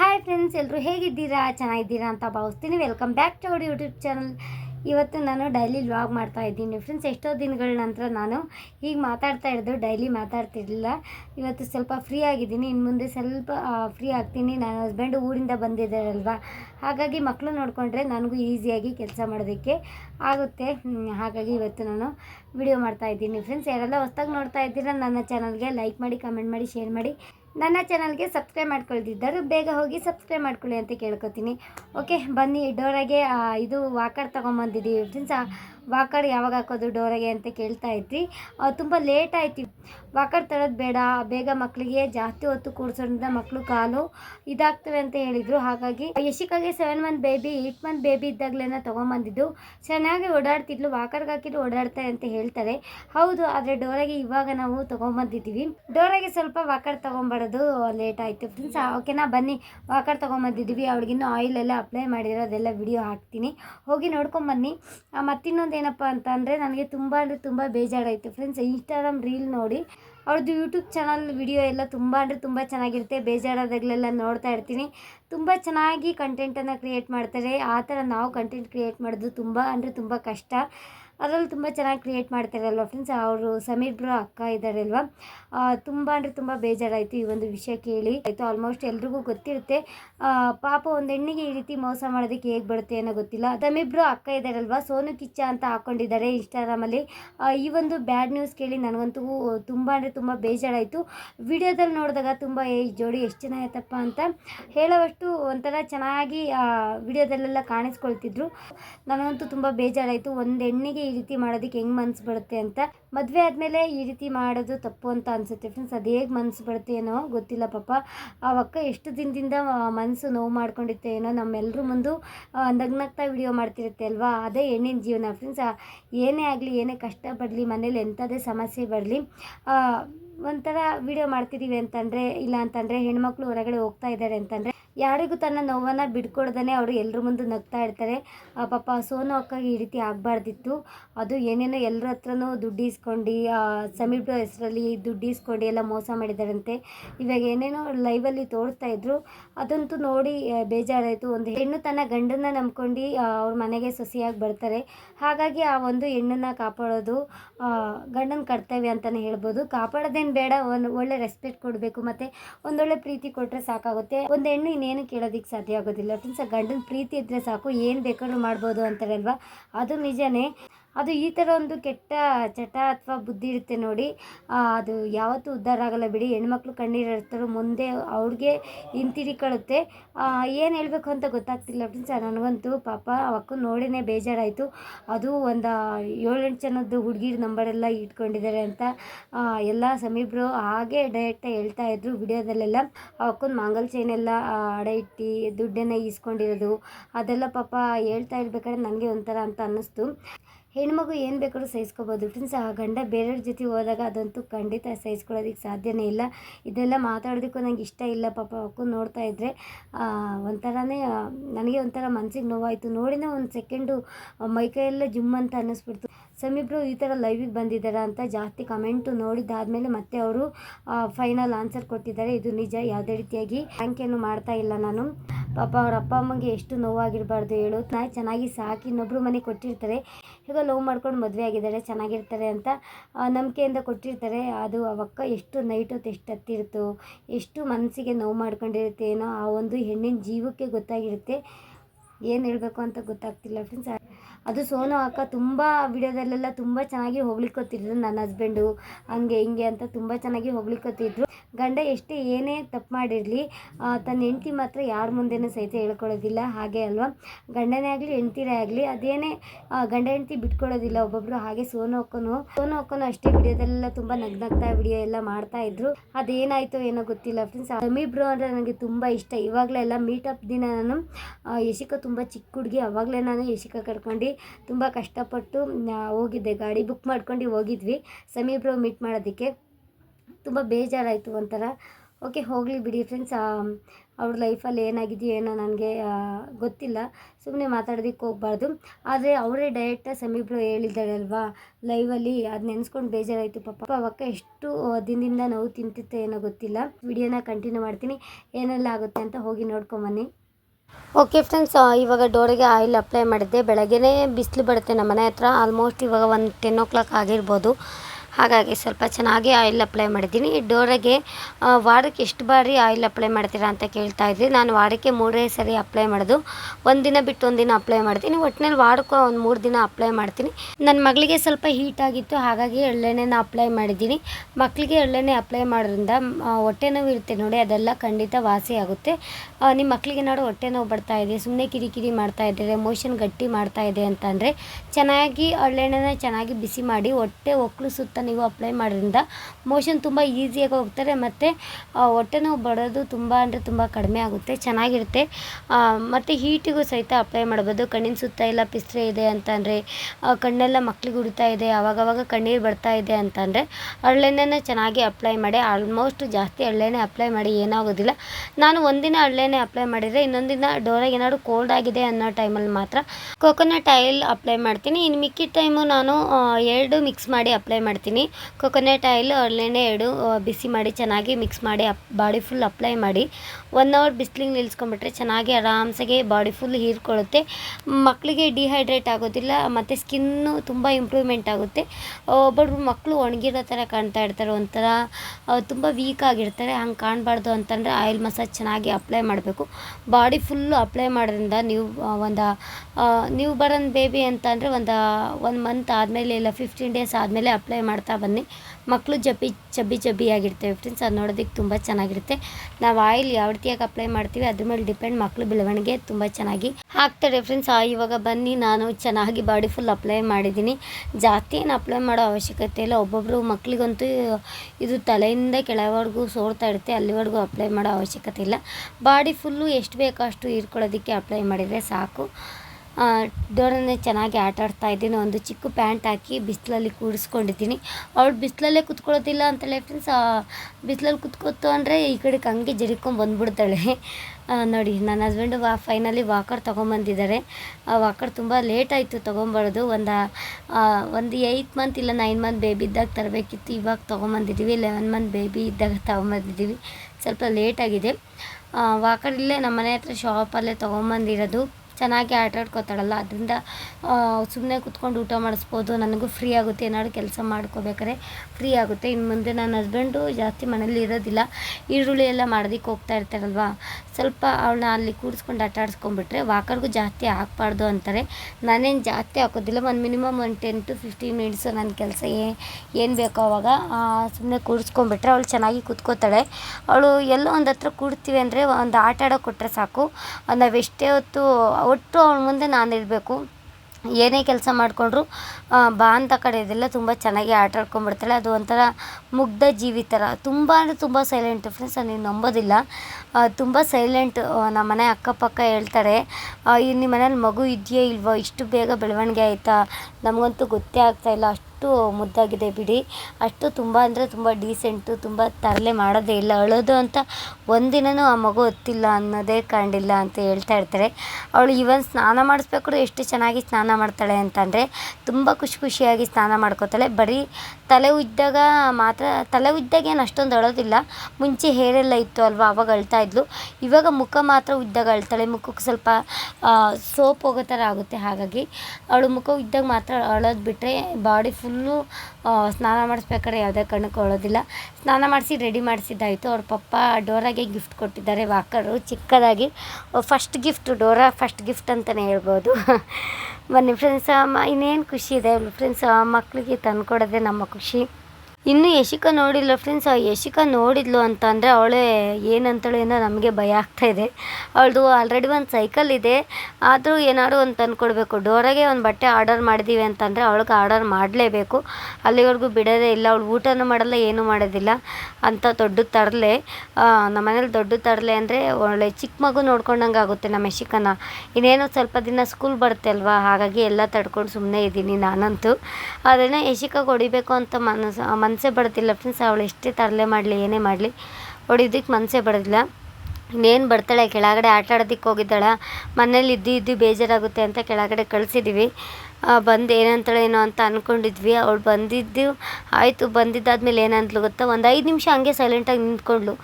Hi friends ಎಲ್ಲರೂ ಹೇಗಿದ್ದೀರಾ? ಚೆನ್ನಾಗಿದ್ದೀರಾ ಅಂತ ಭಾವಿಸ್ತೀನಿ. Welcome back to our YouTube channel ಇವತ್ತು ನಾನು ಡೈಲಿ ವ್ಲಾಗ್ ಮಾಡ್ತಾ ಇದ್ದೀನಿ. ಫ್ರೆಂಡ್ಸ್ ಎಷ್ಟೋ ದಿನಗಳ ನಂತರ ನಾನು ಹೀಗೆ ಮಾತಾಡ್ತಾ ಇರೋದು ಡೈಲಿ ಮಾತಾಡ್ತಿರ್ಲಿಲ್ಲ. ಇವತ್ತು ಸ್ವಲ್ಪ ಫ್ರೀ ಆಗಿದ್ದೀನಿ. ಇನ್ನು ಮುಂದೆ ಸ್ವಲ್ಪ ಫ್ರೀ ಆಗ್ತೀನಿ. ನನ್ನ ಹಸ್ಬೆಂಡ್ ಊರಿಂದ ಬಂದಿದ್ದಾರಲ್ವ? ಹಾಗಾಗಿ ಮಕ್ಕಳು ನೋಡಿಕೊಂಡ್ರೆ ನನಗೂ ಈಸಿಯಾಗಿ ಕೆಲಸ ಮಾಡೋದಕ್ಕೆ ಆಗುತ್ತೆ. ಹಾಗಾಗಿ ಇವತ್ತು ನಾನು ವಿಡಿಯೋ ಮಾಡ್ತಾ ಇದ್ದೀನಿ. ಫ್ರೆಂಡ್ಸ್ ಯಾರೆಲ್ಲ ಹೊಸ್ದಾಗಿ ನೋಡ್ತಾ ಇದ್ದೀರಾ, ನನ್ನ ಚಾನಲ್ಗೆ ಲೈಕ್ ಮಾಡಿ ಕಮೆಂಟ್ ಮಾಡಿ ಶೇರ್ ಮಾಡಿ. ನನ್ನ ಚಾನಲ್ಗೆ ಸಬ್ಸ್ಕ್ರೈಬ್ ಮಾಡ್ಕೊಳ್ತಿದ್ದರು ಬೇಗ ಹೋಗಿ ಸಬ್ಸ್ಕ್ರೈಬ್ ಮಾಡ್ಕೊಳ್ಳಿ ಅಂತ ಕೇಳ್ಕೊತೀನಿ. ಓಕೆ ಬನ್ನಿ ಡೋರಾಗೆ ಇದು ವಾಕರ್ ತೊಗೊಂಬಂದಿದ್ದೀವಿ ಆ ವಾಕರ್ ಯಾವಾಗ ಹಾಕೋದು ಡೋರಿಗೆ ಅಂತ ಕೇಳ್ತಾ ಇದ್ರಿ. ತುಂಬ ಲೇಟ್ ಆಯ್ತು. ವಾಕರ್ ತರೋದು ಬೇಡ, ಬೇಗ ಮಕ್ಕಳಿಗೆ ಜಾಸ್ತಿ ಹೊತ್ತು ಕೂಡಿಸೋದ್ರಿಂದ ಮಕ್ಕಳು ಕಾಲು ಇದಾಗ್ತವೆ ಅಂತ ಹೇಳಿದರು. ಹಾಗಾಗಿ, ಯಶಿಕಾಗೆ seven month baby eight month baby ಇದ್ದಾಗಲೇ ತೊಗೊಂಬಂದಿದ್ದು. ಚೆನ್ನಾಗಿ ಓಡಾಡ್ತಿದ್ಲು ವಾಕರ್ಗೆ ಹಾಕಿದ್ರು ಓಡಾಡ್ತಾರೆ ಅಂತ ಹೇಳ್ತಾರೆ. ಹೌದು, ಆದರೆ ಡೋರಾಗೆ ಇವಾಗ ನಾವು ತೊಗೊಂಬಂದಿದ್ದೀವಿ. ಡೋರಾಗೆ ಸ್ವಲ್ಪ ವಾಕರ್ ತೊಗೊಂಬರೋದು ಲೇಟ್ ಆಯಿತು. ಫ್ರೆಂಡ್ಸ್ ಓಕೆನಾ ಬನ್ನಿ. ವಾಕರ್ ತೊಗೊಂಬಂದಿದ್ದೀವಿ. ಅವಳಿಗಿನ್ನೂ ಆಯಿಲ್ ಎಲ್ಲ ಅಪ್ಲೈ ಮಾಡಿರೋ ಅದೆಲ್ಲ ವಿಡಿಯೋ ಹಾಕ್ತೀನಿ. ಹೋಗಿ ನೋಡ್ಕೊಂಬನ್ನಿ. ಮತ್ತಿನ್ನೊಂದು ಏನಪ್ಪ ಅಂತ ಅಂದರೆ ನನಗೆ ತುಂಬ ಅಂದರೆ ತುಂಬ ಬೇಜಾರಾಯಿತು. ಫ್ರೆಂಡ್ಸ್ ಇನ್ಸ್ಟಾಗ್ರಾಮ್ ರೀಲ್ ನೋಡಿ, ಅವ್ರದ್ದು ಯೂಟ್ಯೂಬ್ ಚಾನಲ್ ವಿಡಿಯೋ ಎಲ್ಲ ತುಂಬ ಅಂದರೆ ತುಂಬ ಚೆನ್ನಾಗಿರುತ್ತೆ. ಬೇಜಾರಾದಾಗಲೆಲ್ಲ ನೋಡ್ತಾ ಇರ್ತೀನಿ. ತುಂಬ ಚೆನ್ನಾಗಿ ಕಂಟೆಂಟನ್ನು ಕ್ರಿಯೇಟ್ ಮಾಡ್ತಾರೆ. ಆ ಥರ ನಾವು ಕಂಟೆಂಟ್ ಕ್ರಿಯೇಟ್ ಮಾಡೋದು ತುಂಬ ಅಂದರೆ ತುಂಬ ಕಷ್ಟ. ಅದರಲ್ಲಿ ತುಂಬ ಚೆನ್ನಾಗಿ ಕ್ರಿಯೇಟ್ ಮಾಡ್ತಾರಲ್ವ ಫ್ರೆಂಡ್ಸ್ ಅವರು ಸಮೀರ್ ಬ್ರೋ ಅಕ್ಕ ಇದ್ದಾರಲ್ವ? ತುಂಬ ಅಂದರೆ ತುಂಬ ಬೇಜಾರಾಯಿತು ಈ ಒಂದು ವಿಷಯ ಕೇಳಿ. ಆಯಿತು ಆಲ್ಮೋಸ್ಟ್ ಎಲ್ರಿಗೂ ಗೊತ್ತಿರುತ್ತೆ. ಪಾಪ ಒಂದು ಹೆಣ್ಣಿಗೆ ಈ ರೀತಿ ಮೋಸ ಮಾಡೋದಕ್ಕೆ ಹೇಗೆ ಬರುತ್ತೆ ಅನ್ನೋ ಗೊತ್ತಿಲ್ಲ. ತಮ್ಮಿಬ್ರು ಅಕ್ಕ ಇದ್ದಾರಲ್ವ? ಸೋನು ಕಿಚ್ಚ ಅಂತ ಹಾಕೊಂಡಿದ್ದಾರೆ ಇನ್ಸ್ಟಾಗ್ರಾಮಲ್ಲಿ ಈ ಒಂದು ಬ್ಯಾಡ್ ನ್ಯೂಸ್ ಕೇಳಿ ನನಗಂತೂ ತುಂಬ ಅಂದರೆ ತುಂಬ ಬೇಜಾರಾಯಿತು. ವಿಡಿಯೋದಲ್ಲಿ ನೋಡಿದಾಗ ತುಂಬ ಏ ಜೋಡಿ ಎಷ್ಟು ಚೆನ್ನಾಗೈತಪ್ಪ ಅಂತ ಹೇಳೋವಷ್ಟು ಒಂಥರ ಚೆನ್ನಾಗಿ ವಿಡಿಯೋದಲ್ಲೆಲ್ಲ ಕಾಣಿಸ್ಕೊಳ್ತಿದ್ರು. ನನಗಂತೂ ತುಂಬ ಬೇಜಾರಾಯಿತು. ಒಂದು ಹೆಣ್ಣಿಗೆ ಈ ರೀತಿ ಮಾಡೋದಕ್ಕೆ ಹೆಂಗೆ ಮನ್ಸು ಬರುತ್ತೆ ಅಂತ. ಮದುವೆ ಆದಮೇಲೆ ಈ ರೀತಿ ಮಾಡೋದು ತಪ್ಪು ಅಂತ ಅನಿಸುತ್ತೆ ಫ್ರೆಂಡ್ಸ್ ಅದು ಹೇಗೆ ಮನ್ಸು ಬರುತ್ತೆ ಏನೋ ಗೊತ್ತಿಲ್ಲ ಪಾಪ. ಆ ಅಕ್ಕ ಎಷ್ಟು ದಿನದಿಂದ ಮನಸ್ಸು ನೋವು ಮಾಡ್ಕೊಂಡಿತ್ತೆ ಏನೋ ನಮ್ಮೆಲ್ಲರೂ ಮುಂದೆ ನಗ್ನಗ್ತಾ ವಿಡಿಯೋ ಮಾಡ್ತಿರುತ್ತೆ ಅಲ್ವಾ? ಅದೇ ಹೆಣ್ಣಿನ ಜೀವನ ಫ್ರೆಂಡ್ಸ್ ಏನೇ ಆಗಲಿ, ಏನೇ ಕಷ್ಟ ಬರಲಿ ಮನೇಲಿ ಎಂಥದೇ ಸಮಸ್ಯೆ ಬರಲಿ ಒಂಥರ ವಿಡಿಯೋ ಮಾಡ್ತಿದ್ದೀವಿ ಅಂತಂದರೆ, ಇಲ್ಲ ಅಂತಂದರೆ ಹೆಣ್ಮಕ್ಳು ಹೊರಗಡೆ ಹೋಗ್ತಾ ಇದ್ದಾರೆ ಅಂತಂದರೆ ಯಾರಿಗೂ ತನ್ನ ನೋವನ್ನು ಬಿಡ್ಕೊಡ್ದೇ ಅವರು ಎಲ್ಲರ ಮುಂದೆ ನಗ್ತಾ ಇರ್ತಾರೆ. ಪಾಪ ಸೋನು ಅಕ್ಕಗೆ ಈ ರೀತಿ ಆಗಬಾರ್ದಿತ್ತು. ಅದು ಏನೇನೋ ಎಲ್ಲರ ಹತ್ರನೂ ದುಡ್ಡು ಇಸ್ಕೊಂಡು ಸಮೀಪ ಹೆಸರಲ್ಲಿ ದುಡ್ಡು ಇಸ್ಕೊಂಡು ಎಲ್ಲ ಮೋಸ ಮಾಡಿದಾರಂತೆ ಇವಾಗ ಏನೇನೋ ಲೈವಲ್ಲಿ ತೋರ್ತಾ ಇದ್ರು. ಅದಂತೂ ನೋಡಿ ಬೇಜಾರಾಯಿತು. ಒಂದು ಹೆಣ್ಣು ತನ್ನ ಗಂಡನ್ನ ನಂಬ್ಕೊಂಡು ಅವ್ರ ಮನೆಗೆ ಸೊಸೆಯಾಗಿ ಬರ್ತಾರೆ. ಹಾಗಾಗಿ ಆ ಒಂದು ಹೆಣ್ಣನ್ನು ಕಾಪಾಡೋದು ಗಂಡನ ಕರ್ತವ್ಯ ಅಂತಲೇ ಹೇಳ್ಬೋದು. ಕಾಪಾಡೋದೇನು ಬೇಡ. ಒಂದು ಒಳ್ಳೆ ರೆಸ್ಪೆಕ್ಟ್ ಕೊಡಬೇಕು. ಮತ್ತು ಒಂದೊಳ್ಳೆ ಪ್ರೀತಿ ಕೊಟ್ಟರೆ ಸಾಕಾಗುತ್ತೆ. ಒಂದು ಹೆಣ್ಣು ಇನ್ನೇನು ಕೇಳೋದಕ್ಕೆ ಸಾಧ್ಯ ಆಗೋದಿಲ್ಲ. ಫ್ರೆಂಡ್ಸ್ ಗಂಡನ ಪ್ರೀತಿ ಇದ್ದರೆ ಸಾಕು ಏನು ಬೇಕಾದ್ರೂ ಮಾಡ್ಬೋದು ಅಂತಾರಲ್ವ? ಅದು ನಿಜನೇ. ಅದು ಈ ಥರ ಒಂದು ಕೆಟ್ಟ ಚಟ ಅಥವಾ ಬುದ್ಧಿ ಇರುತ್ತೆ ನೋಡಿ. ಅದು ಯಾವತ್ತೂ ಉದ್ಧಾರ ಆಗಲ್ಲ ಬಿಡಿ. ಹೆಣ್ಮಕ್ಳು ಕಣ್ಣೀರು ಇರ್ತಾರೋ ಮುಂದೆ ಅವ್ರಿಗೆ ಕಳುತ್ತೆ ಏನು ಹೇಳಬೇಕು ಅಂತ ಗೊತ್ತಾಗ್ತಿಲ್ಲ ಫ್ರೆಂಡ್ಸ್. ನನಗಂತೂ ಪಾಪ ಅವಕ್ಕೂ ನೋಡಿನೇ ಬೇಜಾರಾಯಿತು. ಅದು ಒಂದು ಏಳೆಂಟು ಜನದ್ದು ಹುಡುಗಿರ ನಂಬರೆಲ್ಲ ಇಟ್ಕೊಂಡಿದ್ದಾರೆ ಅಂತ ಎಲ್ಲ ಸಮೀಪರು ಹಾಗೆ ಡೈರೆಕ್ಟಾಗಿ ಹೇಳ್ತಾ ಇದ್ರು ವಿಡಿಯೋದಲ್ಲೆಲ್ಲ. ಅವಕ್ಕೊಂದು ಮಾಂಗಲ್ ಚೈನ್ ಎಲ್ಲ ಆ, ಅಡ ಇಟ್ಟು ದುಡ್ಡನ್ನೇ ಈಸ್ಕೊಂಡಿರೋದು. ಅದೆಲ್ಲ ಪಾಪ ಹೇಳ್ತಾ ಇರ್ಬೇಕಾದ್ರೆ ನನಗೆ ಒಂಥರ ಅಂತ ಅನ್ನಿಸ್ತು. ಹೆಣ್ಮಗು ಏನು ಬೇಕಾದ್ರೂ ಸಹಿಸ್ಕೋಬೋದು. ಫ್ರೆಂಡ್ಸ್ ಆ ಗಂಡ ಬೇರೆಯವ್ರ ಜೊತೆ ಹೋದಾಗ ಅದಂತೂ ಖಂಡಿತ ಸಹಿಸ್ಕೊಳ್ಳೋದಕ್ಕೆ ಸಾಧ್ಯನೇ ಇಲ್ಲ. ಇದೆಲ್ಲ ಮಾತಾಡೋದಕ್ಕೂ ನಂಗೆ ಇಷ್ಟ ಇಲ್ಲ. ಪಾಪ ಅವಕ್ಕೂ ನೋಡ್ತಾ ಇದ್ದರೆ ಒಂಥರನೇ ನನಗೆ ಒಂಥರ ಮನಸ್ಸಿಗೆ ನೋವಾಯಿತು. ನೋಡಿನೇ ಒಂದು ಸೆಕೆಂಡು ಮೈಕೈಯೆಲ್ಲ ಜುಮ್ ಅಂತ ಅನ್ನಿಸ್ಬಿಡ್ತು. ಸಮೀಬ್ರು ಈ ಥರ ಲೈವಿಗೆ ಬಂದಿದ್ದಾರೆ ಅಂತ ಜಾಸ್ತಿ ಕಮೆಂಟು ನೋಡಿದ್ದಾದಮೇಲೆ ಮತ್ತೆ ಅವರು ಫೈನಲ್ ಆನ್ಸರ್ ಕೊಟ್ಟಿದ್ದಾರೆ. ಇದು ನಿಜ, ಯಾವುದೇ ರೀತಿಯಾಗಿ ಥ್ಯಾಂಕ್ ಮಾಡ್ತಾ ಇಲ್ಲ ನಾನು. ಪಾಪ ಅವ್ರ ಅಪ್ಪ ಅಮ್ಮಂಗೆ ಎಷ್ಟು ನೋವಾಗಿರಬಾರ್ದು ಹೇಳು. ನಾ ಚೆನ್ನಾಗಿ ಸಾಕಿ ಇನ್ನೊಬ್ರು ಮನೆ ಕೊಟ್ಟಿರ್ತಾರೆ. ಈಗ ಲವ್ ಮಾಡ್ಕೊಂಡು ಮದುವೆ ಆಗಿದ್ದಾರೆ, ಚೆನ್ನಾಗಿರ್ತಾರೆ ಅಂತ ನಂಬಿಕೆಯಿಂದ ಕೊಟ್ಟಿರ್ತಾರೆ. ಅದು ಅವಕ್ಕ ಎಷ್ಟು ನೈಟ್ ಹೊತ್ತು ಎಷ್ಟು ಹತ್ತಿರುತ್ತೋ, ಎಷ್ಟು ಮನಸ್ಸಿಗೆ ನೋವು ಮಾಡ್ಕೊಂಡಿರುತ್ತೆ ಏನೋ ಆ ಒಂದು ಹೆಣ್ಣಿನ ಜೀವಕ್ಕೆ ಗೊತ್ತಾಗಿರುತ್ತೆ. ಏನು ಹೇಳಬೇಕು ಅಂತ ಗೊತ್ತಾಗ್ತಿಲ್ಲ ಫ್ರೆಂಡ್ಸ್ ಅದು ಸೋನು ಅಕ್ಕ ತುಂಬ ವಿಡಿಯೋದಲ್ಲೆಲ್ಲ ತುಂಬ ಚೆನ್ನಾಗಿ ಹೊಗಳಿಕೊತಿದ್ರು ನನ್ನ ಹಸ್ಬೆಂಡು. ಹಂಗೆ ಹಿಂಗೆ ಅಂತ ತುಂಬ ಚೆನ್ನಾಗಿ ಹೊಗಳಿಕೊತಿದ್ರು. ಗಂಡ ಎಷ್ಟೇ ಏನೇ ತಪ್ಪು ಮಾಡಿರಲಿ ತನ್ನ ಹೆಂಡ್ತಿ ಮಾತ್ರ ಯಾರ ಮುಂದೆನೂ ಸಹಿತ ಹೇಳ್ಕೊಳ್ಳೋದಿಲ್ಲ. ಹಾಗೆ ಅಲ್ವಾ? ಗಂಡನೇ ಆಗಲಿ, ಹೆಂಡ್ತಿರೇ ಆಗಲಿ, ಅದೇನೇ ಗಂಡ ಹೆಂಡತಿ ಬಿಟ್ಕೊಡೋದಿಲ್ಲ ಒಬ್ಬೊಬ್ರು. ಹಾಗೆ ಸೋನು ಅಕ್ಕನು ಸೋನು ಅಕ್ಕನು ಅಷ್ಟೇ ವಿಡಿಯೋದಲ್ಲೆಲ್ಲ ತುಂಬ ನಗ್ನಗ್ತಾ ವಿಡಿಯೋ ಎಲ್ಲ ಮಾಡ್ತಾ ಇದ್ರು. ಅದೇನಾಯಿತು ಏನೋ ಗೊತ್ತಿಲ್ಲ ಫ್ರೆಂಡ್ಸ್ ಸಮೀಬ್ರು ಅಂದರೆ ನನಗೆ ತುಂಬ ಇಷ್ಟ. ಇವಾಗಲೆಲ್ಲ ಮೀಟಪ್ ದಿನ ನಾನು ಯಶಿಕ ತುಂಬ ಚಿಕ್ಕ ಹುಡುಗಿ. ಅವಾಗಲೇ ನಾನು ಯಶಿಕ ಕರ್ಕೊಂಡು ತುಂಬ ಕಷ್ಟಪಟ್ಟು ಹೋಗಿದ್ದೆ. ಗಾಡಿ ಬುಕ್ ಮಾಡ್ಕೊಂಡು ಹೋಗಿದ್ವಿ. ಸಮೀಬ್ರು ಮೀಟ್ ಮಾಡೋದಕ್ಕೆ. ತುಂಬ ಬೇಜಾರಾಯಿತು ಒಂಥರ. ಓಕೆ ಹೋಗಲಿ ಬಿಡಿ ಫ್ರೆಂಡ್ಸ್ ಅವ್ರ ಲೈಫಲ್ಲಿ ಏನಾಗಿದೆಯೋ ಏನೋ ನನಗೆ ಗೊತ್ತಿಲ್ಲ. ಸುಮ್ಮನೆ ಮಾತಾಡೋದಕ್ಕೆ ಹೋಗ್ಬಾರ್ದು. ಆದರೆ ಅವರೇ ಡೈರೆಕ್ಟ ಸಮೀಪ್ರು ಹೇಳಿದ್ದಾರೆ ಅಲ್ವಾ ಲೈವಲ್ಲಿ ಅದು ನೆನೆಸ್ಕೊಂಡು ಬೇಜಾರಾಯಿತು. ಪಾಪ ಅವಕ್ಕ ಎಷ್ಟು ದಿನದಿಂದ ನೋವು ತಿಂತಿತ್ತು ಏನೋ ಗೊತ್ತಿಲ್ಲ. ವಿಡಿಯೋನ ಕಂಟಿನ್ಯೂ ಮಾಡ್ತೀನಿ. ಏನೆಲ್ಲ ಆಗುತ್ತೆ ಅಂತ ಹೋಗಿ ನೋಡ್ಕೊಂಬನ್ನಿ ಓಕೆ ಫ್ರೆಂಡ್ಸ್ ಇವಾಗ ಡೋರಿಗೆ ಆಯಿಲ್ ಅಪ್ಲೈ ಮಾಡಿದ್ದೆ. ಬೆಳಗ್ಗೆನೇ ಬಿಸಿಲು ಬರುತ್ತೆ ನಮ್ಮ ಮನೆ ಹತ್ರ. ಆಲ್ಮೋಸ್ಟ್ ಇವಾಗ ಒಂದು ಟೆನ್ ಓ ಕ್ಲಾಕ್ ಆಗಿರ್ಬೋದು. ಹಾಗಾಗಿ ಸ್ವಲ್ಪ ಚೆನ್ನಾಗಿ ಆಯಿಲ್ ಅಪ್ಲೈ ಮಾಡಿದ್ದೀನಿ. ಡೋರಾಗೆ ವಾರಕ್ಕೆ ಎಷ್ಟು ಬಾರಿ ಆಯಿಲ್ ಅಪ್ಲೈ ಮಾಡ್ತೀರಾ ಅಂತ ಕೇಳ್ತಾ ಇದ್ರಿ. ನಾನು ವಾರಕ್ಕೆ ಮೂರೇ ಸರಿ ಅಪ್ಲೈ ಮಾಡೋದು. ಒಂದಿನ ಬಿಟ್ಟು ಒಂದಿನ ಅಪ್ಲೈ ಮಾಡ್ತೀನಿ. ಒಟ್ಟಿನಲ್ಲಿ ವಾರಕ್ಕೆ ಒಂದು ಮೂರು ದಿನ ಅಪ್ಲೈ ಮಾಡ್ತೀನಿ. ನನ್ನ ಮಗಳಿಗೆ ಸ್ವಲ್ಪ ಹೀಟ್ ಆಗಿತ್ತು. ಹಾಗಾಗಿ ಎಳ್ಳೆಣ್ಣೆನ ಅಪ್ಲೈ ಮಾಡಿದ್ದೀನಿ. ಮಕ್ಕಳಿಗೆ ಎಳ್ಳೆಣ್ಣೆ ಅಪ್ಲೈ ಮಾಡೋದ್ರಿಂದ ಹೊಟ್ಟೆ ನೋವು ಇರುತ್ತೆ ನೋಡಿ, ಅದೆಲ್ಲ ಖಂಡಿತ ವಾಸಿ ಆಗುತ್ತೆ. ನಿಮ್ಮ ಮಕ್ಕಳಿಗೆ ನೋಡು ಹೊಟ್ಟೆ ನೋವು ಬರ್ತಾ ಇದೆ ಸುಮ್ಮನೆ ಕಿರಿಕಿರಿ ಮಾಡ್ತಾ ಇದ್ದಾರೆ ಮೋಷನ್ ಗಟ್ಟಿ ಮಾಡ್ತಾ ಇದೆ ಅಂತಂದರೆ ಚೆನ್ನಾಗಿ ಎಳ್ಳೆಣ್ಣೆನ ಚೆನ್ನಾಗಿ ಬಿಸಿ ಮಾಡಿ, ಹೊಟ್ಟೆ ಒಕ್ಕಲು ಸುತ್ತ ನೀವು ಅಪ್ಲೈ ಮಾಡೋದ್ರಿಂದ ಮೋಷನ್ ತುಂಬ ಈಸಿಯಾಗಿ ಹೋಗ್ತಾರೆ ಮತ್ತು ಹೊಟ್ಟೆ ನೋವು ಬಡೋದು ತುಂಬ ಅಂದರೆ ತುಂಬ ಕಡಿಮೆ ಆಗುತ್ತೆ, ಚೆನ್ನಾಗಿರುತ್ತೆ. ಮತ್ತು ಹೀಟಿಗೂ ಸಹಿತ ಅಪ್ಲೈ ಮಾಡ್ಬೋದು. ಕಣ್ಣಿನ ಸುತ್ತ ಎಲ್ಲ ಪಿಸ್ತ್ರೆ ಇದೆ ಅಂತಂದರೆ ಕಣ್ಣೆಲ್ಲ ಮಕ್ಳಿಗೆ ಉರಿತಾ ಇದೆ ಆವಾಗವಾಗ ಕಣ್ಣೀರು ಬರ್ತಾ ಇದೆ ಅಂತಂದರೆ ಎಳ್ಳೆಣ್ಣೆನ ಚೆನ್ನಾಗಿ ಅಪ್ಲೈ ಮಾಡಿ ಆಲ್ಮೋಸ್ಟ್ ಜಾಸ್ತಿ ಎಳ್ಳೆಣ್ಣೆ ಅಪ್ಲೈ ಮಾಡಿ ಏನಾಗೋದಿಲ್ಲ. ನಾನು ಒಂದಿನ ಎಳ್ಳೆಣ್ಣೆ ಅಪ್ಲೈ ಮಾಡಿದರೆ ಇನ್ನೊಂದಿನ ಡೋರಾಗಿ ಏನಾದ್ರು ಕೋಲ್ಡ್ ಆಗಿದೆ ಅನ್ನೋ ಟೈಮಲ್ಲಿ ಮಾತ್ರ ಕೊಕೊನಟ್ ಆಯಿಲ್ ಅಪ್ಲೈ ಮಾಡ್ತೀನಿ. ಇನ್ನು ಮಿಕ್ಕಿದ ಟೈಮು ನಾನು ಎರಡು ಮಿಕ್ಸ್ ಮಾಡಿ ಅಪ್ಲೈ ಮಾಡ್ತೀನಿ. ಕೊಕೊನಟ್ ಆಯಿಲ್ ಎಳ್ಳೆಣ್ಣೆ ಎರಡು ಬಿಸಿ ಮಾಡಿ ಚೆನ್ನಾಗಿ ಮಿಕ್ಸ್ ಮಾಡಿ ಅಪ್ ಬಾಡಿ ಫುಲ್ ಅಪ್ಲೈ ಮಾಡಿ. ಒನ್ ಅವರ್ ಬಿಸಿಲಿಗೆ ನಿಲ್ಸ್ಕೊಂಡ್ಬಿಟ್ರೆ ಚೆನ್ನಾಗಿ ಆರಾಮ್ಸಾಗಿ ಬಾಡಿ ಫುಲ್ ಹೀರ್ಕೊಳ್ಳುತ್ತೆ. ಮಕ್ಕಳಿಗೆ ಡಿಹೈಡ್ರೇಟ್ ಆಗೋದಿಲ್ಲ, ಮತ್ತು ಸ್ಕಿನ್ನು ತುಂಬ ಇಂಪ್ರೂವ್ಮೆಂಟ್ ಆಗುತ್ತೆ. ಒಬ್ಬೊಬ್ರು ಮಕ್ಕಳು ಒಣಗಿರೋ ಥರ ಕಾಣ್ತಾ ಇರ್ತಾರೆ ಒಂಥರ ತುಂಬ ವೀಕ್ ಆಗಿರ್ತಾರೆ, ಹಂಗೆ ಕಾಣಬಾರ್ದು ಅಂತಂದರೆ ಆಯಿಲ್ ಮಸಾಜ್ ಚೆನ್ನಾಗಿ ಅಪ್ಲೈ ಮಾಡಬೇಕು. ಬಾಡಿ ಫುಲ್ಲು ಅಪ್ಲೈ ಮಾಡೋದ್ರಿಂದ ನೀವು ಒಂದು ನೀವು ಬರೋನ್ ಬೇಬಿ ಅಂತಂದರೆ ಒಂದು ಒನ್ ಮಂತ್ ಆದಮೇಲೆ ಇಲ್ಲ ಫಿಫ್ಟೀನ್ ಡೇಸ್ ಆದಮೇಲೆ ಅಪ್ಲೈ ಮಾಡ್ತಾ ಬನ್ನಿ. ಮಕ್ಕಳು ಜಬ್ಬಿ ಚಬ್ಬಿ ಆಗಿರ್ತವೆ ಫ್ರೆಂಡ್ಸ್ ಅದು ನೋಡೋದಕ್ಕೆ ತುಂಬ ಚೆನ್ನಾಗಿರುತ್ತೆ. ನಾವು ಆಯಿಲ್ ಯಾವ ರೀತಿಯಾಗಿ ಅಪ್ಲೈ ಮಾಡ್ತೀವಿ, ಅದ್ರ ಮೇಲೆ ಡಿಪೆಂಡ್ ಮಕ್ಕಳು ಬೆಳವಣಿಗೆ ತುಂಬ ಚೆನ್ನಾಗಿ ಹಾಕ್ತಾರೆ ಫ್ರೆಂಡ್ಸ್ ಇವಾಗ ಬನ್ನಿ, ನಾನು ಚೆನ್ನಾಗಿ ಬಾಡಿ ಫುಲ್ ಅಪ್ಲೈ ಮಾಡಿದ್ದೀನಿ. ಜಾಸ್ತಿ ಏನು ಅಪ್ಲೈ ಮಾಡೋ ಅವಶ್ಯಕತೆ ಇಲ್ಲ. ಒಬ್ಬೊಬ್ಬರು ಮಕ್ಕಳಿಗಂತೂ ಇದು ತಲೆಯಿಂದ ಕೆಳವರೆಗೂ ಸೋರ್ತಾ ಇರುತ್ತೆ, ಅಲ್ಲಿವರೆಗೂ ಅಪ್ಲೈ ಮಾಡೋ ಅವಶ್ಯಕತೆ ಇಲ್ಲ. ಬಾಡಿ ಫುಲ್ಲು ಎಷ್ಟು ಬೇಕೋ ಅಷ್ಟು ಹೀರ್ಕೊಳ್ಳೋದಕ್ಕೆ ಅಪ್ಲೈ ಮಾಡಿದರೆ ಸಾಕು. ಡೋರನ್ನೇ ಚೆನ್ನಾಗಿ ಆಟ ಆಡ್ತಾ ಇದ್ದೀನಿ. ಒಂದು ಚಿಕ್ಕ ಪ್ಯಾಂಟ್ ಹಾಕಿ ಬಿಸಿಲಲ್ಲಿ ಕೂಡಿಸ್ಕೊಂಡಿದ್ದೀನಿ ಅವಳು ಬಿಸಿಲಲ್ಲೇ ಕುತ್ಕೊಳ್ಳೋದಿಲ್ಲ ಅಂತೇಳಿ ಫ್ರೆಂಡ್ಸ್ ಬಿಸಿಲಲ್ಲಿ ಕುತ್ಕೋತು ಅಂದರೆ ಈ ಕಡೆಗೆ ಹಂಗೆ ಜರಿಕೊಂಡು ಬಂದ್ಬಿಡ್ತಾಳೆ. ನೋಡಿ, ನನ್ನ ಹಸ್ಬೆಂಡು ವಾ ಫೈನಲಿ ವಾಕರ್ ತೊಗೊಂಬಂದಿದ್ದಾರೆ. ಆ ವಾಕರ್ ತುಂಬ ಲೇಟ್ ಆಯಿತು ತೊಗೊಂಬರೋದು. ಒಂದು ಒಂದು ಏಯ್ಟ್ ಮಂತ್ ಇಲ್ಲ ನೈನ್ ಮಂತ್ ಬೇಬಿ ಇದ್ದಾಗ ತರಬೇಕಿತ್ತು. ಇವಾಗ ತೊಗೊಂಬಂದಿದ್ದೀವಿ ಲೆವೆನ್ ಮಂತ್ ಬೇಬಿ ಇದ್ದಾಗ ತೊಗೊಂಬಂದಿದ್ದೀವಿ ಸ್ವಲ್ಪ ಲೇಟಾಗಿದೆ ವಾಕರ್ ಇಲ್ಲೇ ನಮ್ಮ ಮನೆ ಹತ್ರ ಶಾಪಲ್ಲೇ ತೊಗೊಂಬಂದಿರೋದು. ಚೆನ್ನಾಗಿ ಆಟ ಆಡ್ಕೋತಾಳಲ್ಲ, ಅದರಿಂದ ಸುಮ್ಮನೆ ಕುತ್ಕೊಂಡು ಊಟ ಮಾಡಿಸ್ಬೋದು, ನನಗೂ ಫ್ರೀ ಆಗುತ್ತೆ, ಏನಾದ್ರು ಕೆಲಸ ಮಾಡ್ಕೋಬೇಕಾದ್ರೆ ಫ್ರೀ ಆಗುತ್ತೆ. ಇನ್ನು ಮುಂದೆ ನನ್ನ ಹಸ್ಬೆಂಡು ಜಾಸ್ತಿ ಮನೇಲಿ ಇರೋದಿಲ್ಲ, ಈರುಳ್ಳಿ ಎಲ್ಲ ಮಾಡೋದಕ್ಕೆ ಹೋಗ್ತಾ ಇರ್ತಾರಲ್ವ, ಸ್ವಲ್ಪ ಅವಳನ್ನ ಅಲ್ಲಿ ಕೂಡಿಸ್ಕೊಂಡು ಆಟ ಆಡಿಸ್ಕೊಂಡ್ಬಿಟ್ರೆ ವಾಕರ್ಗೂ ಜಾಸ್ತಿ ಹಾಕ್ಬಾರ್ದು ಅಂತಾರೆ. ನಾನೇನು ಜಾಸ್ತಿ ಹಾಕೋದಿಲ್ಲ, ಒಂದು ಮಿನಿಮಮ್ ಒಂದು ಟೆನ್ ಟು ಫಿಫ್ಟೀನ್ ಮಿನಿಟ್ಸು ನನ್ನ ಕೆಲಸ ಏನು ಬೇಕೋ ಅವಾಗ ಸುಮ್ಮನೆ ಕೂಡಿಸ್ಕೊಂಡ್ಬಿಟ್ರೆ ಅವಳು ಚೆನ್ನಾಗಿ ಕೂತ್ಕೋತಾಳೆ. ಅವಳು ಎಲ್ಲೋ ಒಂದು ಹತ್ರ ಕೂಡ್ತೀವಿ ಅಂದರೆ ಒಂದು ಆಟ ಆಡೋ ಕೊಟ್ಟರೆ ಸಾಕು ನಾವೆಷ್ಟೇ ಹೊತ್ತು ಒಟ್ಟು ಅವಳ ಮುಂದೆ ನಾನು ಇರಬೇಕು. ಏನೇ ಕೆಲಸ ಮಾಡಿಕೊಂಡ್ರು ಬಾ ಅಂತ ಕಡೆ ಇದೆಲ್ಲ ತುಂಬ ಚೆನ್ನಾಗಿ ಆಟ ಆಡ್ಕೊಂಡ್ಬಿಡ್ತಾಳೆ. ಅದು ಒಂಥರ ಮುಗ್ಧ ಜೀವಿ ಥರ ತುಂಬ ಅಂದರೆ ತುಂಬ ಸೈಲೆಂಟ್ ಫ್ರೆಂಡ್ಸ್ ನೀವು ನಂಬೋದಿಲ್ಲ. ತುಂಬ ಸೈಲೆಂಟ್ ನಮ್ಮ ಮನೆ ಅಕ್ಕಪಕ್ಕ ಹೇಳ್ತಾರೆ ನಿಮ್ಮ ಮನೇಲಿ ಮಗು ಇದೆಯೋ ಇಲ್ವೋ, ಇಷ್ಟು ಬೇಗ ಬೆಳವಣಿಗೆ ಆಯಿತಾ? ನಮಗಂತೂ ಗೊತ್ತೇ ಆಗ್ತಾಯಿಲ್ಲ ಇಲ್ಲ. ಅಷ್ಟು ಮುದ್ದಾಗಿದೆ ಬಿಡಿ. ಅಷ್ಟು ತುಂಬ ಅಂದರೆ ತುಂಬ ಡೀಸೆಂಟು ತುಂಬ ತರಲೆ ಮಾಡೋದೇ ಇಲ್ಲ. ಅಳೋದು ಅಂತ ಒಂದಿನೂ ಆ ಮಗು ಹೊತ್ತಿಲ್ಲ ಅನ್ನೋದೇ ಕಂಡಿಲ್ಲ ಅಂತ ಹೇಳ್ತಾ ಇರ್ತಾರೆ. ಅವಳು ಇವನ್ ಸ್ನಾನ ಮಾಡಿಸ್ಬೇಕು ಎಷ್ಟು ಚೆನ್ನಾಗಿ ಸ್ನಾನ ಮಾಡ್ತಾಳೆ ಅಂತಂದರೆ ತುಂಬ ಖುಷಿ ಖುಷಿಯಾಗಿ ಸ್ನಾನ ಮಾಡ್ಕೋತಾಳೆ. ಬರೀ ತಲೆ ಉಜ್ಜಿದಾಗ ಮಾತ್ರ, ತಲೆ ಉಜ್ಜಿದಾಗ ಏನು ಅಷ್ಟೊಂದು ಅಳೋದಿಲ್ಲ. ಮುಂಚೆ ಹೇರೆಲ್ಲ ಇತ್ತು ಅಲ್ವಾ, ಅವಾಗ ಅಳ್ತಾ ಇದ್ಲು. ಇವಾಗ ಮುಖ ಮಾತ್ರ ಉಜ್ಜಿದಾಗ ಅಳ್ತಾಳೆ. ಮುಖಕ್ಕೆ ಸ್ವಲ್ಪ ಸೋಪ್ ಹೋಗೋ ಥರ ಆಗುತ್ತೆ ಹಾಗಾಗಿ. ಅವಳು ಮುಖ ಉಜ್ಜಿದಾಗ ಮಾತ್ರ ಅಳೋದು ಬಿಟ್ಟರೆ ಬಾಡಿ ಫುಲ್ಲು ಸ್ನಾನ ಮಾಡಿಸ್ಬೇಕಾದ್ರೆ ಯಾವುದೇ ಕಾರಣಕ್ಕೂ ಅಳೋದಿಲ್ಲ ಸ್ನಾನ ಮಾಡಿಸಿ, ರೆಡಿ ಮಾಡಿಸಿದ್ದಾಯಿತು. ಅವ್ರ ಪಪ್ಪ ಡೋರಾಗೆ ಗಿಫ್ಟ್ ಕೊಟ್ಟಿದ್ದಾರೆ, ವಾಕರು, ಚಿಕ್ಕದಾಗಿ. First gift, Dora first gift ಅಂತಲೇ ಹೇಳ್ಬೋದು. ಬನ್ನಿ ಫ್ರೆಂಡ್ಸ್ ಇನ್ನೇನು ಖುಷಿ ಇದೆ? ಫ್ರೆಂಡ್ಸ್ ಮಕ್ಕಳಿಗೆ ತಂದ್ಕೊಡೋದೇ ನಮ್ಮ ಖುಷಿ. ಇನ್ನು ಯಶಿಕ ನೋಡಿಲ್ಲ ಫ್ರೆಂಡ್ಸ್ ಯಶಿಕ ನೋಡಿದ್ಲು ಅಂತ ಅಂದರೆ ಅವಳೇ ಏನಂತಳು ಏನೋ ನಮಗೆ ಭಯ ಆಗ್ತಾ ಇದೆ. ಅವಳದು ಆಲ್ರೆಡಿ ಒಂದು ಸೈಕಲ್ ಇದೆ. ಆದರೂ ಏನಾದ್ರು ಒಂದು ತಂದುಕೊಡ್ಬೇಕು. ಡೋರಾಗೆ ಒಂದು ಬಟ್ಟೆ ಆರ್ಡರ್ ಮಾಡಿದ್ದೀವಿ ಅಂತಂದರೆ ಅವಳಿಗೆ ಆರ್ಡರ್ ಮಾಡಲೇಬೇಕು. ಅಲ್ಲಿವರೆಗೂ ಬಿಡೋದೇ ಇಲ್ಲ. ಅವಳು ಊಟನೂ ಮಾಡಲ್ಲ, ಏನೂ ಮಾಡೋದಿಲ್ಲ ಅಂತ ದೊಡ್ಡ ತರಲೆ. ನಮ್ಮ ಮನೇಲಿ ದೊಡ್ಡ ತರಲೆ ಅಂದರೆ ಒಳ್ಳೆ ಚಿಕ್ಕ ಮಗು ನೋಡ್ಕೊಂಡಂಗೆ ಆಗುತ್ತೆ ನಮ್ಮ ಯಶಿಕನ. ಇನ್ನೇನು ಸ್ವಲ್ಪ ದಿನ ಸ್ಕೂಲ್ ಬರುತ್ತೆ ಅಲ್ವಾ? ಹಾಗಾಗಿ ಎಲ್ಲ ತಡ್ಕೊಂಡು ಸುಮ್ಮನೆ ಇದ್ದೀನಿ ನಾನಂತೂ. ಅದನ್ನು ಯಶಿಕ ಹೊಡಿಬೇಕು ಅಂತ ಮನಸ್ಸು ಮನಸ್ಸೇ ಬಡ್ತಿಲ್ಲ ಫ್ರೆಂಡ್ಸ್ ಅವಳು ಎಷ್ಟೇ ತರಲೆ ಮಾಡಲಿ ಏನೇ ಮಾಡಲಿ ಹೊಡಿಯೋದಕ್ಕೆ ಮನಸ್ಸೇ ಬರೋದಿಲ್ಲ. ಇನ್ನೇನು ಬರ್ತಾಳೆ? ಕೆಳಗಡೆ ಆಟ ಆಡೋದಕ್ಕೆ ಹೋಗಿದ್ದಾಳ. ಮನೇಲಿ ಇದ್ದು ಇದ್ದು ಬೇಜಾರಾಗುತ್ತೆ ಅಂತ ಕೆಳಗಡೆ ಕಳಿಸಿದ್ದೀವಿ ಬಂದು ಏನಂತಾಳೆ ಏನೋ ಅಂತ ಅಂದ್ಕೊಂಡಿದ್ವಿ ಅವಳು ಬಂದಿದ್ದು ಆಯಿತು, ಬಂದಿದ್ದಾದ್ಮೇಲೆ ಏನಂತಲು ಗೊತ್ತಾ? ಒಂದು ಐದು ನಿಮಿಷ ಹಂಗೆ ಸೈಲೆಂಟಾಗಿ ನಿಂತ್ಕೊಂಡ್ಳು.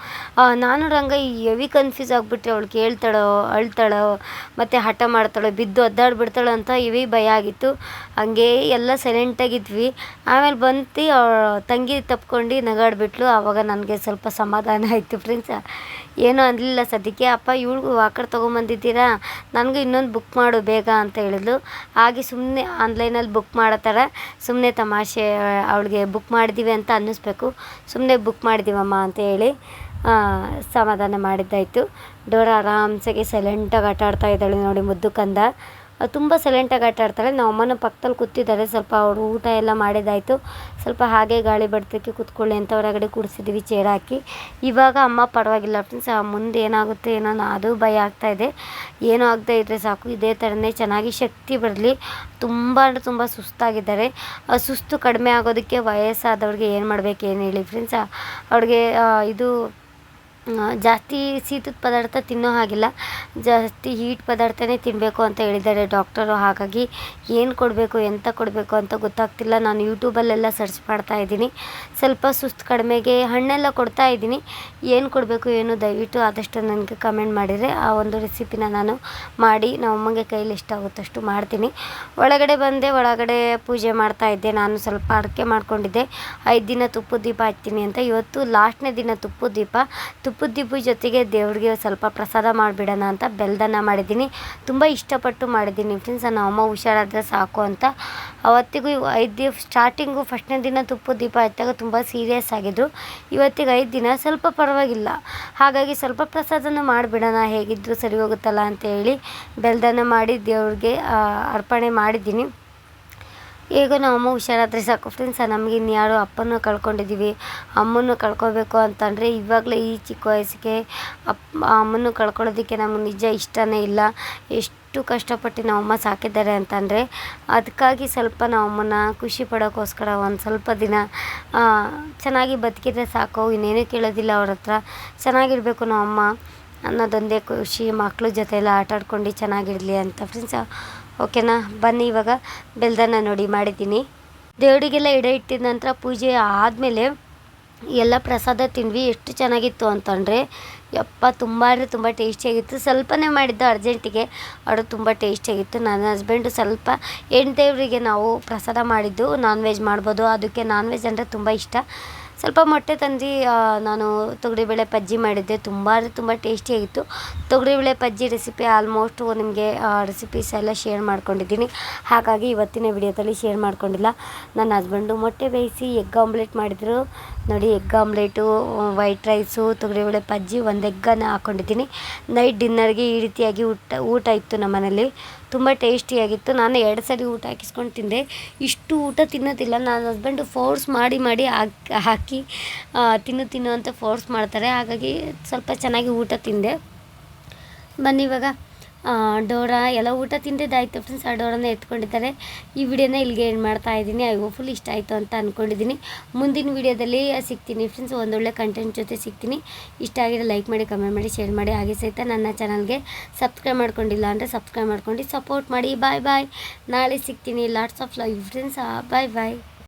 ನಾನು ರಂಗ ಎವಿ ಕನ್ಫ್ಯೂಸ್ ಆಗಿಬಿಟ್ರೆ ಅವಳು ಕೇಳ್ತಾಳೋ, ಅಳ್ತಾಳೋ, ಮತ್ತು ಹಠ ಮಾಡ್ತಾಳೋ, ಬಿದ್ದು ಒದ್ದಾಡ್ಬಿಡ್ತಾಳೋ ಅಂತ ಇವಿ ಭಯ ಆಗಿತ್ತು. ಹಂಗೆ ಎಲ್ಲ ಸೈಲೆಂಟಾಗಿದ್ವಿ ಆಮೇಲೆ ಬಂತು ತಂಗಿ ತಪ್ಕೊಂಡು ನಗಾಡ್ಬಿಟ್ಲು. ಆವಾಗ ನನಗೆ ಸ್ವಲ್ಪ ಸಮಾಧಾನ ಆಯಿತು ಫ್ರೆಂಡ್ಸ್ ಏನೂ ಅನ್ನಲಿಲ್ಲ ಸದ್ಯಕ್ಕೆ, ಅಪ್ಪ ಇವಳಿಗೂ ವಾಕರ್ ತೊಗೊಂಬಂದಿದ್ದೀರಾ? ನನಗೂ ಇನ್ನೊಂದು ಬುಕ್ ಮಾಡು, ಬೇಗ, ಅಂತ ಹೇಳಿದ್ಲು. ಹಾಗೆ ಸುಮ್ಮನೆ ಆನ್ಲೈನಲ್ಲಿ ಬುಕ್ ಮಾಡೋ ಥರ ಸುಮ್ಮನೆ ತಮಾಷೆ, ಅವಳಿಗೆ ಬುಕ್ ಮಾಡಿದ್ದೀವಿ ಅಂತ ಅನ್ನಿಸ್ಬೇಕು. ಸುಮ್ಮನೆ ಬುಕ್ ಮಾಡಿದ್ದೀವಮ್ಮ ಅಂತ ಹೇಳಿ ಸಮಾಧಾನ ಮಾಡಿದ್ದಾಯಿತು. ಡೋರ್ ಆರಾಮ್ಸಾಗಿ ಸೈಲೆಂಟಾಗಿ ಆಟ ಆಡ್ತಾ ಇದ್ದಾಳೆ ನೋಡಿ ಮುದ್ದು ಕಂದ ತುಂಬ ಸೈಲೆಂಟಾಗಿ ಆಟ ಆಡ್ತಾಳೆ. ನಮ್ಮ ಅಮ್ಮನ ಪಕ್ಕದಲ್ಲಿ ಕೂತಿದ್ದಾರೆ. ಸ್ವಲ್ಪ ಅವರು ಊಟ ಎಲ್ಲ ಮಾಡಿದ್ದಾಯಿತು. ಸ್ವಲ್ಪ ಹಾಗೆ ಗಾಳಿ ಬಡ್ತಕ್ಕೆ ಕೂತ್ಕೊಳ್ಳಿ ಅಂತ ಹೊರಗಡೆ ಕೂಡಿಸಿದ್ವಿ ಚೇರ್ ಹಾಕಿ. ಇವಾಗ ಅಮ್ಮ ಪರವಾಗಿಲ್ಲ ಫ್ರೆಂಡ್ಸ್ ಮುಂದೆ ಏನಾಗುತ್ತೆ ಏನೋ ಅದು ಭಯ ಆಗ್ತಾ ಇದೆ. ಏನೂ ಆಗದೆ ಇದ್ದರೆ ಸಾಕು. ಇದೇ ಥರನೇ ಚೆನ್ನಾಗಿ ಶಕ್ತಿ ಬರಲಿ. ತುಂಬ ಅಂದರೆ ತುಂಬ ಸುಸ್ತಾಗಿದ್ದಾರೆ. ಸುಸ್ತು ಕಡಿಮೆ ಆಗೋದಕ್ಕೆ ವಯಸ್ಸಾದವ್ರಿಗೆ ಏನು ಮಾಡಬೇಕು ಏನು ಹೇಳಿ ಫ್ರೆಂಡ್ಸ್ ಅವ್ರಿಗೆ ಇದು ಜಾಸ್ತಿ ಶೀತದ ಪದಾರ್ಥ ತಿನ್ನೋ ಹಾಗಿಲ್ಲ. ಜಾಸ್ತಿ ಹೀಟ್ ಪದಾರ್ಥನೇ ತಿನ್ನಬೇಕು ಅಂತ ಹೇಳಿದ್ದಾರೆ ಡಾಕ್ಟರು. ಹಾಗಾಗಿ ಏನು ಕೊಡಬೇಕು, ಎಂತ ಕೊಡಬೇಕು ಅಂತ ಗೊತ್ತಾಗ್ತಿಲ್ಲ. ನಾನು ಯೂಟ್ಯೂಬಲ್ಲೆಲ್ಲ ಸರ್ಚ್ ಮಾಡ್ತಾ ಇದ್ದೀನಿ. ಸ್ವಲ್ಪ ಸುಸ್ತು ಕಡಿಮೆಗೆ ಹಣ್ಣೆಲ್ಲ ಕೊಡ್ತಾ ಇದ್ದೀನಿ. ಏನು ಕೊಡಬೇಕು ಏನು ದಯವಿಟ್ಟು ಆದಷ್ಟು ನನಗೆ ಕಮೆಂಟ್ ಮಾಡಿದರೆ ಆ ಒಂದು ರೆಸಿಪಿನ ನಾನು ಮಾಡಿ ನಮ್ಮ ಕೈಲಿ ಇಷ್ಟ ಆಗುತ್ತಷ್ಟು ಮಾಡ್ತೀನಿ. ಒಳಗಡೆ ಬಂದೆ, ಒಳಗಡೆ ಪೂಜೆ ಮಾಡ್ತಾ ಇದ್ದೆ. ನಾನು ಸ್ವಲ್ಪ ಅಡಿಕೆ ಮಾಡ್ಕೊಂಡಿದ್ದೆ. ಐದು ದಿನ ತುಪ್ಪದ ದೀಪ ಹಚ್ತೀನಿ ಅಂತ. ಇವತ್ತು ಲಾಸ್ಟ್ನೇ ದಿನ ತುಪ್ಪದ ದೀಪ. ತುಪ್ಪ ತುಪ್ಪದ ದೀಪ ಜೊತೆಗೆ ದೇವ್ರಿಗೆ ಸ್ವಲ್ಪ ಪ್ರಸಾದ ಮಾಡಿಬಿಡೋಣ ಅಂತ ಬೆಲ್ದನ್ನ ಮಾಡಿದ್ದೀನಿ. ತುಂಬ ಇಷ್ಟಪಟ್ಟು ಮಾಡಿದ್ದೀನಿ ಫ್ರೆಂಡ್ಸ್ ನನ್ನ ಅಮ್ಮ ಹುಷಾರಾದರೆ ಸಾಕು ಅಂತ. ಅವತ್ತಿಗೂ ಐದು ದಿವ ಸ್ಟಾರ್ಟಿಂಗು ಫಸ್ಟ್ನೇ ದಿನ ತುಪ್ಪದ ದೀಪ ಹಚ್ಚಾಗ ತುಂಬ ಸೀರಿಯಸ್ ಆಗಿದ್ರು. ಇವತ್ತಿಗೆ ಐದು ದಿನ ಸ್ವಲ್ಪ ಪರವಾಗಿಲ್ಲ. ಹಾಗಾಗಿ ಸ್ವಲ್ಪ ಪ್ರಸಾದನ ಮಾಡಿಬಿಡೋಣ ಹೇಗಿದ್ದರೂ ಸರಿ ಹೋಗುತ್ತಲ್ಲ ಅಂತ ಹೇಳಿ ಬೆಲ್ದನ್ನ ಮಾಡಿ ದೇವ್ರಿಗೆ ಅರ್ಪಣೆ ಮಾಡಿದ್ದೀನಿ. ಈಗ ನಮ್ಮ ಅಮ್ಮ ಹುಷಾರಾದರೆ ಸಾಕು ಫ್ರೆಂಡ್ಸ್ ನಮಗೆ ಇನ್ಯಾರು ಅಪ್ಪನ ಕಳ್ಕೊಂಡಿದ್ದೀವಿ ಅಮ್ಮನ್ನು ಕಳ್ಕೊಬೇಕು ಅಂತಂದರೆ ಇವಾಗಲೇ ಈ ಚಿಕ್ಕ ವಯಸ್ಸಿಗೆ ಅಪ್ಪ ಅಮ್ಮನ್ನು ಕಳ್ಕೊಳ್ಳೋದಕ್ಕೆ ನಮ್ಗೆ ನಿಜ ಇಷ್ಟನೇ ಇಲ್ಲ. ಎಷ್ಟು ಕಷ್ಟಪಟ್ಟು ನಮ್ಮಮ್ಮ ಸಾಕಿದ್ದಾರೆ ಅಂತಂದರೆ ಅದಕ್ಕಾಗಿ ಸ್ವಲ್ಪ ನಮ್ಮಮ್ಮನ ಖುಷಿ ಪಡೋಕ್ಕೋಸ್ಕರ ಒಂದು ಸ್ವಲ್ಪ ದಿನ ಚೆನ್ನಾಗಿ ಬದುಕಿದ್ರೆ ಸಾಕು, ಇನ್ನೇನು ಕೇಳೋದಿಲ್ಲ ಅವ್ರ ಹತ್ರ. ಚೆನ್ನಾಗಿರಬೇಕು ನಮ್ಮಮ್ಮ ಅನ್ನೋದೊಂದೇ ಖುಷಿ ಮಕ್ಕಳ ಜೊತೆ ಎಲ್ಲ ಆಟ ಆಡ್ಕೊಂಡು ಚೆನ್ನಾಗಿರಲಿ ಅಂತ ಫ್ರೆಂಡ್ಸ್ ಓಕೆನಾ? ಬನ್ನಿ, ಇವಾಗ ಬೆಲ್ದನ್ನ ನೋಡಿ ಮಾಡಿದ್ದೀನಿ. ದೇವರಿಗೆಲ್ಲ ಎಡೆ ಇಟ್ಟಿದ ನಂತರ ಪೂಜೆ ಆದಮೇಲೆ ಎಲ್ಲ ಪ್ರಸಾದ ತಿಂದ್ವಿ. ಎಷ್ಟು ಚೆನ್ನಾಗಿತ್ತು ಅಂತಂದರೆ, ಯಪ್ಪ, ತುಂಬ ಅಂದರೆ ತುಂಬ ಟೇಸ್ಟಿಯಾಗಿತ್ತು ಸ್ವಲ್ಪನೇ ಮಾಡಿದ್ದು ಅರ್ಜೆಂಟಿಗೆ, ಅದು ತುಂಬ ಟೇಸ್ಟಿಯಾಗಿತ್ತು ನನ್ನ ಹಸ್ಬೆಂಡು ಸ್ವಲ್ಪ ಹೆಣ್ಣು ದೇವರಿಗೆ ನಾವು ಪ್ರಸಾದ ಮಾಡಿದ್ದು, ನಾನ್ ವೆಜ್ ಮಾಡ್ಬೋದು. ಅದಕ್ಕೆ ನಾನ್ ವೆಜ್ ಅಂದರೆ ತುಂಬ ಇಷ್ಟ. ಸ್ವಲ್ಪ ಮೊಟ್ಟೆ ತಂದು ನಾನು ತೊಗರಿಬೇಳೆ ಪಜ್ಜಿ ಮಾಡಿದ್ದೆ. ತುಂಬ ಅಂದರೆ ತುಂಬ ಟೇಸ್ಟಿಯಾಗಿತ್ತು ತೊಗರಿಬೇಳೆ ಪಜ್ಜಿ ರೆಸಿಪಿ ಆಲ್ಮೋಸ್ಟು ನಿಮಗೆ ರೆಸಿಪೀಸ್ ಎಲ್ಲ ಶೇರ್ ಮಾಡ್ಕೊಂಡಿದ್ದೀನಿ. ಹಾಗಾಗಿ ಇವತ್ತಿನ ವಿಡಿಯೋದಲ್ಲಿ ಶೇರ್ ಮಾಡ್ಕೊಂಡಿಲ್ಲ. ನನ್ನ ಹಸ್ಬೆಂಡು ಮೊಟ್ಟೆ ಬೇಯಿಸಿ ಎಗ್ ಆಮ್ಲೆಟ್ ಮಾಡಿದರು. ನೋಡಿ ಎಗ್ ಆಮ್ಲೆಟು ವೈಟ್ ರೈಸು ತೊಗರಿಬೇಳೆ ಪಜ್ಜಿ ಒಂದು ಎಗ್ಗನ್ನು ಹಾಕ್ಕೊಂಡಿದ್ದೀನಿ ನೈಟ್ ಡಿನ್ನರ್ಗೆ ಈ ರೀತಿಯಾಗಿ ಊಟ ಊಟ ಇತ್ತು ನಮ್ಮ ಮನೇಲಿ ತುಂಬ ಟೇಸ್ಟಿಯಾಗಿತ್ತು. ನಾನು ಎರಡು ಸರಿ ಊಟ ಹಾಕಿಸ್ಕೊಂಡು ತಿಂದೆ. ಇಷ್ಟು ಊಟ ತಿನ್ನೋದಿಲ್ಲ. ನನ್ನ ಹಸ್ಬೆಂಡು ಫೋರ್ಸ್ ಮಾಡಿ ಮಾಡಿ ಹಾಕಿ ಹಾಕಿ ತಿನ್ನು ತಿನ್ನು ಅಂತ ಫೋರ್ಸ್ ಮಾಡ್ತಾರೆ. ಹಾಗಾಗಿ ಸ್ವಲ್ಪ ಚೆನ್ನಾಗಿ ಊಟ ತಿಂದೆ. ಬನ್ನಿ ಇವಾಗ. ಡೋರ ಎಲ್ಲ ಊಟ ತಿಂದಿದ್ದಾಯಿತು ಫ್ರೆಂಡ್ಸ್, ಆ ಡೋರನ್ನ ಎತ್ಕೊಂಡಿದ್ದಾರೆ. ಈ ವಿಡಿಯೋನ ಇಲ್ಲಿಗೆ ಏನು ಮಾಡ್ತಾ ಇದ್ದೀನಿ. ಐ ಫುಲ್ ಇಷ್ಟ ಆಯಿತು ಅಂತ ಅಂದ್ಕೊಂಡಿದ್ದೀನಿ ಮುಂದಿನ ವಿಡಿಯೋದಲ್ಲಿ ಸಿಗ್ತೀನಿ. ಫ್ರೆಂಡ್ಸ್, ಒಂದೊಳ್ಳೆ ಕಂಟೆಂಟ್ ಜೊತೆ ಸಿಗ್ತೀನಿ. ಇಷ್ಟ ಆಗಿರೋ ಲೈಕ್ ಮಾಡಿ ಕಮೆಂಟ್ ಮಾಡಿ ಶೇರ್ ಮಾಡಿ. ಹಾಗೆ ಸಹಿತ ನನ್ನ ಚಾನಲ್ಗೆ ಸಬ್ಸ್ಕ್ರೈಬ್ ಮಾಡ್ಕೊಂಡಿಲ್ಲ ಅಂದರೆ ಸಬ್ಸ್ಕ್ರೈಬ್ ಮಾಡ್ಕೊಂಡು ಸಪೋರ್ಟ್ ಮಾಡಿ. ಬಾಯ್ ಬಾಯ್ ನಾಳೆ ಸಿಗ್ತೀನಿ. Lots of live friends bye bye